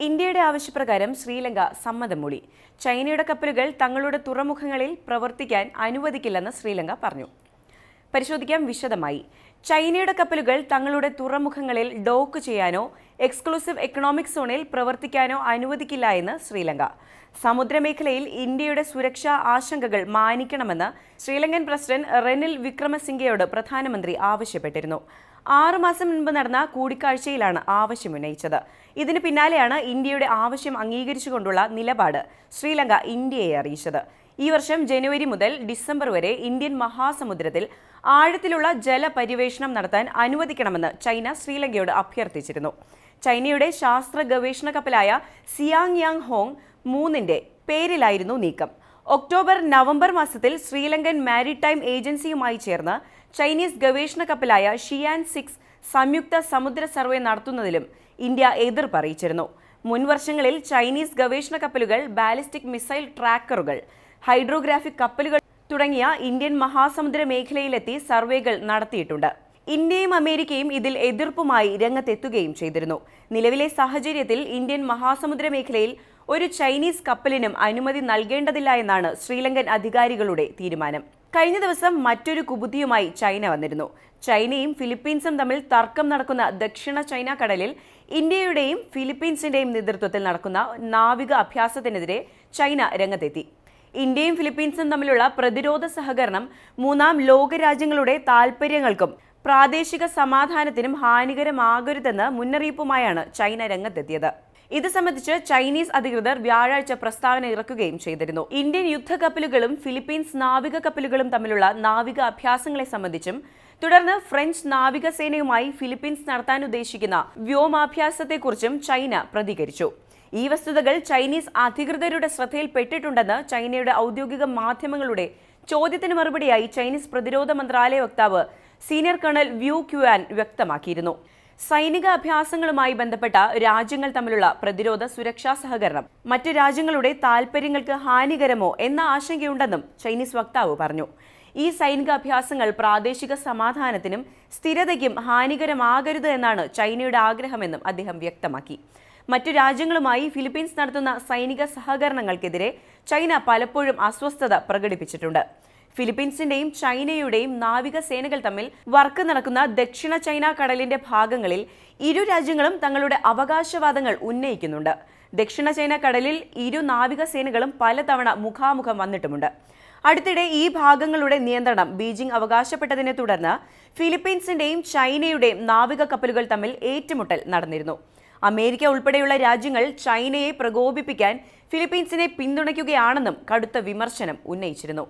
ഇന്ത്യയുടെ ആവശ്യപ്രകാരം ശ്രീലങ്ക സമ്മതം ചൈനയുടെ കപ്പലുകൾ തങ്ങളുടെ തുറമുഖങ്ങളിൽ പ്രവർത്തിക്കാൻ അനുവദിക്കില്ലെന്ന് ശ്രീലങ്ക പറഞ്ഞു. പരിശോധിക്കാം വിശദമായി. ചൈനയുടെ കപ്പലുകൾ തങ്ങളുടെ തുറമുഖങ്ങളിൽ ഡോക്ക് ചെയ്യാനോ എക്സ്ക്ലൂസീവ് എക്കണോമിക് സോണിൽ പ്രവർത്തിക്കാനോ അനുവദിക്കില്ല എന്ന് ശ്രീലങ്ക. സമുദ്രമേഖലയിൽ ഇന്ത്യയുടെ സുരക്ഷാ ആശങ്കകൾ മാനിക്കണമെന്ന് ശ്രീലങ്കൻ പ്രസിഡന്റ് റെനിൽ വിക്രമസിംഗയോട് പ്രധാനമന്ത്രി ആവശ്യപ്പെട്ടിരുന്നു. ആറുമാസം മുൻപ് നടന്ന കൂടിക്കാഴ്ചയിലാണ് ആവശ്യമുന്നയിച്ചത് ഇതിന് പിന്നാലെയാണ് ഇന്ത്യയുടെ ആവശ്യം അംഗീകരിച്ചുകൊണ്ടുള്ള നിലപാട് ശ്രീലങ്ക ഇന്ത്യയെ അറിയിച്ചത്. ഈ വർഷം ജനുവരി മുതൽ ഡിസംബർ വരെ ഇന്ത്യൻ മഹാസമുദ്രത്തിൽ ആഴത്തിലുള്ള ജലപര്യവേഷണം നടത്താൻ അനുവദിക്കണമെന്ന് ചൈന ശ്രീലങ്കയോട് അഭ്യർത്ഥിച്ചിരുന്നു. ചൈനയുടെ ശാസ്ത്ര ഗവേഷണ കപ്പലായ സിയാങ് യാങ് ഹോങ് മൂന്നിന്റെ പേരിലായിരുന്നു നീക്കം. ഒക്ടോബർ നവംബർ മാസത്തിൽ ശ്രീലങ്കൻ മാരിടൈം ഏജൻസിയുമായി ചേർന്ന് ചൈനീസ് ഗവേഷണ കപ്പലായ ഷിയാൻ സിക്സ് സംയുക്ത സമുദ്ര സർവേ നടത്തുന്നതിലും ഇന്ത്യ എതിർപ്പ് അറിയിച്ചിരുന്നു മുൻ വർഷങ്ങളിൽ ചൈനീസ് ഗവേഷണ കപ്പലുകൾ ബാലിസ്റ്റിക് മിസൈൽ ട്രാക്കറുകൾ ഹൈഡ്രോഗ്രാഫിക് കപ്പലുകൾ തുടങ്ങിയ ഇന്ത്യൻ മഹാസമുദ്ര മേഖലയിലെത്തി സർവേകൾ നടത്തിയിട്ടുണ്ട്. ഇന്ത്യയും അമേരിക്കയും ഇതിൽ എതിർപ്പുമായി രംഗത്തെത്തുകയും ചെയ്തിരുന്നു. നിലവിലെ സാഹചര്യത്തിൽ ഇന്ത്യൻ മഹാസമുദ്ര മേഖലയിൽ ഒരു ചൈനീസ് കപ്പലിനും അനുമതി നൽകേണ്ടതില്ല എന്നാണ് ശ്രീലങ്കൻ അധികാരികളുടെ തീരുമാനം. കഴിഞ്ഞ ദിവസം മറ്റൊരു കുബുദ്ധിയുമായി ചൈന വന്നിരുന്നു. ചൈനയും ഫിലിപ്പീൻസും തമ്മിൽ തർക്കം നടക്കുന്ന ദക്ഷിണ ചൈന കടലിൽ ഇന്ത്യയുടെയും ഫിലിപ്പീൻസിന്റെയും നേതൃത്വത്തിൽ നടക്കുന്ന നാവിക അഭ്യാസത്തിനെതിരെ ചൈന രംഗത്തെത്തി. ഇന്ത്യയും ഫിലിപ്പീൻസും തമ്മിലുള്ള പ്രതിരോധ സഹകരണം മൂന്നാം ലോകരാജ്യങ്ങളുടെ താൽപ്പര്യങ്ങൾക്കും പ്രാദേശിക സമാധാനത്തിനും ഹാനികരമാകരുതെന്ന് മുന്നറിയിപ്പുമായാണ് ചൈന രംഗത്തെത്തിയത്. ഇത് സംബന്ധിച്ച് ചൈനീസ് അധികൃതർ വ്യാഴാഴ്ച പ്രസ്താവന ഇറക്കുകയും ചെയ്തിരുന്നു. ഇന്ത്യൻ യുദ്ധക്കപ്പലുകളും ഫിലിപ്പീൻസ് നാവിക കപ്പലുകളും തമ്മിലുള്ള നാവിക അഭ്യാസങ്ങളെ സംബന്ധിച്ചും തുടർന്ന് ഫ്രഞ്ച് നാവികസേനയുമായി ഫിലിപ്പീൻസ് നടത്താൻ ഉദ്ദേശിക്കുന്ന വ്യോമാഭ്യാസത്തെക്കുറിച്ചും ചൈന പ്രതികരിച്ചു. ഈ വസ്തുതകൾ ചൈനീസ് അധികൃതരുടെ ശ്രദ്ധയിൽപ്പെട്ടിട്ടുണ്ടെന്ന് ചൈനയുടെ ഔദ്യോഗിക മാധ്യമങ്ങളുടെ ചോദ്യത്തിന് മറുപടിയായി ചൈനീസ് പ്രതിരോധ മന്ത്രാലയ വക്താവ് സീനിയർ കേണൽ വ്യൂ ക്യുവാൻ വ്യക്തമാക്കിയിരുന്നു. സൈനിക അഭ്യാസങ്ങളുമായി ബന്ധപ്പെട്ട രാജ്യങ്ങൾ തമ്മിലുള്ള പ്രതിരോധ സുരക്ഷാ സഹകരണം മറ്റു രാജ്യങ്ങളുടെ താൽപര്യങ്ങൾക്ക് ഹാനികരമോ എന്ന ആശങ്കയുണ്ടെന്നും ചൈനീസ് വക്താവ് പറഞ്ഞു. ഈ സൈനിക അഭ്യാസങ്ങൾ പ്രാദേശിക സമാധാനത്തിനും സ്ഥിരതയ്ക്കും ഹാനികരമാകരുത് എന്നാണ് ചൈനയുടെ ആഗ്രഹമെന്നും അദ്ദേഹം വ്യക്തമാക്കി. മറ്റു രാജ്യങ്ങളുമായി ഫിലിപ്പീൻസ് നടത്തുന്ന സൈനിക സഹകരണങ്ങൾക്കെതിരെ ചൈന പലപ്പോഴും അസ്വസ്ഥത പ്രകടിപ്പിച്ചിട്ടുണ്ട്. ഫിലിപ്പീൻസിന്റെയും ചൈനയുടെയും നാവിക സേനകൾ തമ്മിൽ വർക്ക് നടക്കുന്ന ദക്ഷിണ ചൈന കടലിന്റെ ഭാഗങ്ങളിൽ ഇരു രാജ്യങ്ങളും തങ്ങളുടെ അവകാശവാദങ്ങൾ ഉന്നയിക്കുന്നുണ്ട്. ദക്ഷിണ ചൈന കടലിൽ ഇരു നാവിക സേനകളും പലതവണ മുഖാമുഖം വന്നിട്ടുമുണ്ട്. അടുത്തിടെ ഈ ഭാഗങ്ങളുടെ നിയന്ത്രണം ബീജിംഗ് അവകാശപ്പെട്ടതിനെ തുടർന്ന് ഫിലിപ്പീൻസിന്റെയും ചൈനയുടെയും നാവിക കപ്പലുകൾ തമ്മിൽ ഏറ്റുമുട്ടൽ നടന്നിരുന്നു. അമേരിക്ക ഉൾപ്പെടെയുള്ള രാജ്യങ്ങൾ ചൈനയെ പ്രകോപിപ്പിക്കാൻ ഫിലിപ്പീൻസിനെ പിന്തുണയ്ക്കുകയാണെന്നും കടുത്ത വിമർശനം ഉന്നയിച്ചിരുന്നു.